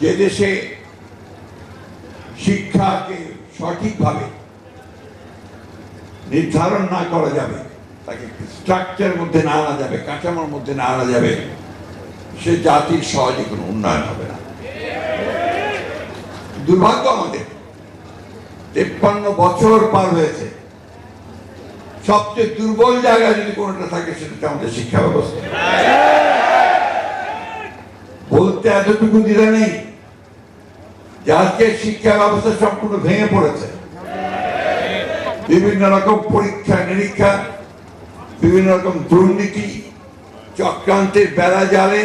যে দেশে শিক্ষাকে সঠিকভাবে নির্ধারণ না করা যাবে, তাকে স্ট্রাকচার মধ্যে না আনা যাবে, কাঠামোর মধ্যে না আনা যাবে, সে জাতির সহজে কোনো উন্নয়ন হবে না। দুর্ভাগ্য আমাদের, তেপ্পান্ন বছর পার হয়েছে। সবচেয়ে দুর্বল জায়গা যদি কোনোটা থাকে সেটা আমাদের শিক্ষা ব্যবস্থা। বলতে এতটুকু দিলে নেই। যে আজকে শিক্ষা ব্যবস্থা সম্পূর্ণ ভেঙে পড়েছে, বিভিন্ন রকম পরীক্ষা, নিরীক্ষা, বিভিন্ন রকম দুর্নীতি, চক্রান্তের বেড়া জালে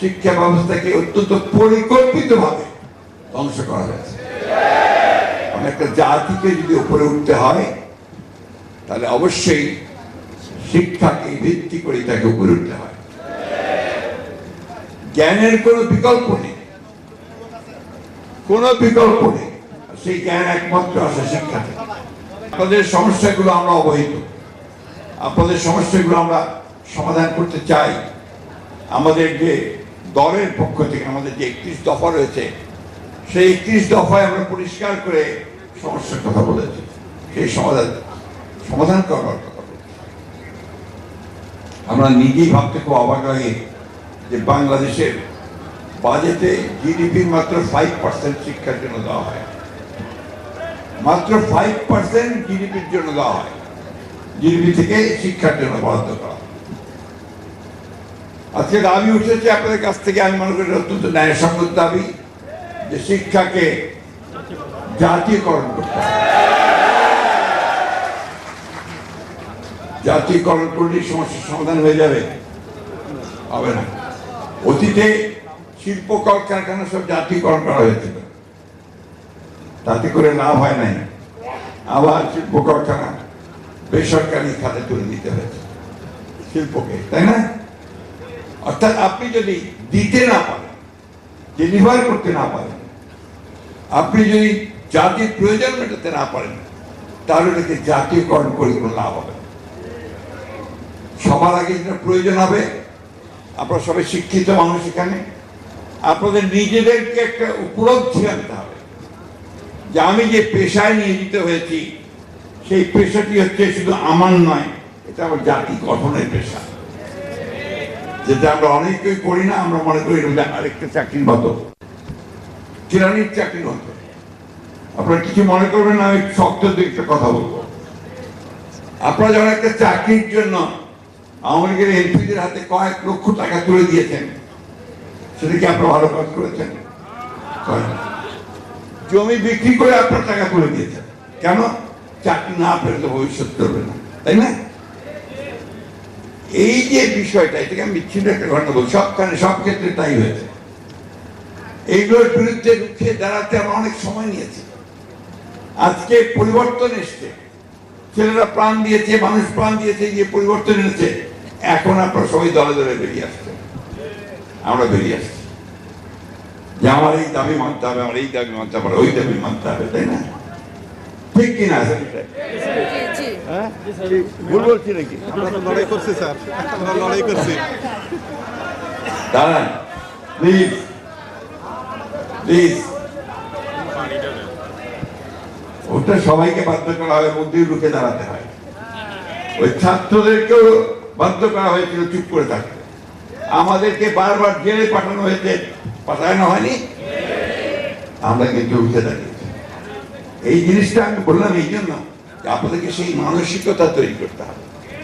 শিক্ষা ব্যবস্থাকে অত্যন্ত পরিকল্পিতভাবে ধ্বংস করা হয়েছে। মানে একটা জাতিকে যদি উপরে উঠতে হয়, তাহলে অবশ্যই শিক্ষাকে ভিত্তি করে তাকে উপরে উঠতে হয়। জ্ঞানের কোনো বিকল্প নেই। কোনো বিকল্প নেই। সেই জ্ঞান একমাত্র আছে শিক্ষা থেকে। আপনাদের সমস্যাগুলো আমরা অবহিত। আপনাদের সমস্যাগুলো আমরা সমাধান করতে চাই। আমাদের যে দলের পক্ষ থেকে, আমাদের যে একত্রিশ দফা রয়েছে, সেই একত্রিশ দফায় আমরা পরিষ্কার করে সমস্যার কথা বলেছি। সেই সমাধান সমাধান করার কথা আমরা নিজেই ভাবতে খুব অবাক লাগে যে বাংলাদেশের বাজেটে জিডিপির মাত্র ফাইভ পার্সেন্ট শিক্ষার জন্য দেওয়া হয়। মাত্র ফাইভ পার্সেন্ট জিডিপির জন্য দেওয়া হয়। জিডিপি থেকে শিক্ষার জন্য বরাদ্দ করা। আজকে দাবি উঠেছে, আপনাদের কাছ থেকে আমি মনে করি অত্যন্ত ন্যায়সঙ্গত দাবি, যে শিক্ষাকে জাতীয়করণ করতে হবে। জাতীয়করণ করলেই সমস্যার সমাধান হয়ে যাবে। হবে না। অতীতে শিল্প কলকারখানা সব জাতীয়করণ করা হয়েছিল। তাতে করে লাভ হয় নাই। আবার শিল্প কারখানা বেসরকারি খাতে তুলে দিতে হয়েছে শিল্পকে, তাই না? অর্থাৎ আপনি যদি দিতে না পারেন ডেলিভার করতে না পারেন, আপনি যদি জাতির প্রয়োজন মেটাতে না পারেন, তাহলে এটাকে জাতীয়করণ করে কোনো লাভ হবে সবার আগে প্রয়োজন হবে, আপনারা সবাই শিক্ষিত মানুষ এখানে। আপনাদের নিজেদেরকে একটা উপলব্ধি আনতে হবে। যে আমি যে পেশায় নিয়োজিত হয়েছি, সেই পেশাটি হচ্ছে শুধু আমার নয়, এটা আমার জাতি গঠনের পেশা। যেটা আমরা অনেকেই করি না, আমরা মনে করি আরেকটা চাকরির মতো। কেরানির চাকরির মতো। আপনারা কিছু মনে করবেন না, আমি শক্ত একটা কথা বলব। আপনারা যখন একটা চাকরির জন্য লীগের এমপিদের হাতে কয়েক লক্ষ টাকা তুলে দিয়েছেন সেটা কি আপনারা ভালো কাজ করেছেন? জমি বিক্রি করে আপনার টাকা তুলে দিয়েছেন। কেন? চাকরি না পেলে তো ভবিষ্যৎ করবে না। তাই না? এই যে বিষয়টা, এটাকে আমি বিচ্ছিন্ন একটা ঘটনা বলছি। সবখানে, সব ক্ষেত্রে তাই হয়েছে। এইগুলোর বিরুদ্ধে রুখে দাঁড়াতে আমরা অনেক সময় নিয়েছি। আজকে পরিবর্তন এসছে। ছেলেরা প্রাণ দিয়েছে, মানুষ প্রাণ দিয়েছে যে পরিবর্তন এনেছে। এখন আপনার সবাই দলে দলে বেরিয়ে আসছে আমরা বেরিয়ে আসছি। যে আমার এই দাবি মানতে হবে আমার এই দাবি মানতে হবে ওই দাবি মানতে হবে তাই না? ঠিক কিনা? হ্যাঁ? ভুল বলছি নাকি? লড়াই করছি স্যার। আমরা লড়াই করছি। দাঁড়ান প্লিজ প্লিজ ওটা সবাইকে বাধ্য করা হয় মধ্যে রুখে দাঁড়াতে হয়। ওই ছাত্রদেরকেও বাধ্য করা হয়েছিল চুপ করে থাকতে। আমাদেরকে বারবার জেলে পাঠানো হয়েছে, পাঠানো হয়নি? আমরা কিন্তু উঠে দাঁড়িয়েছি। এই জিনিসটা আমি বললাম এই জন্য আপনাদেরকে সেই মানসিকতা তৈরি করতে হবে।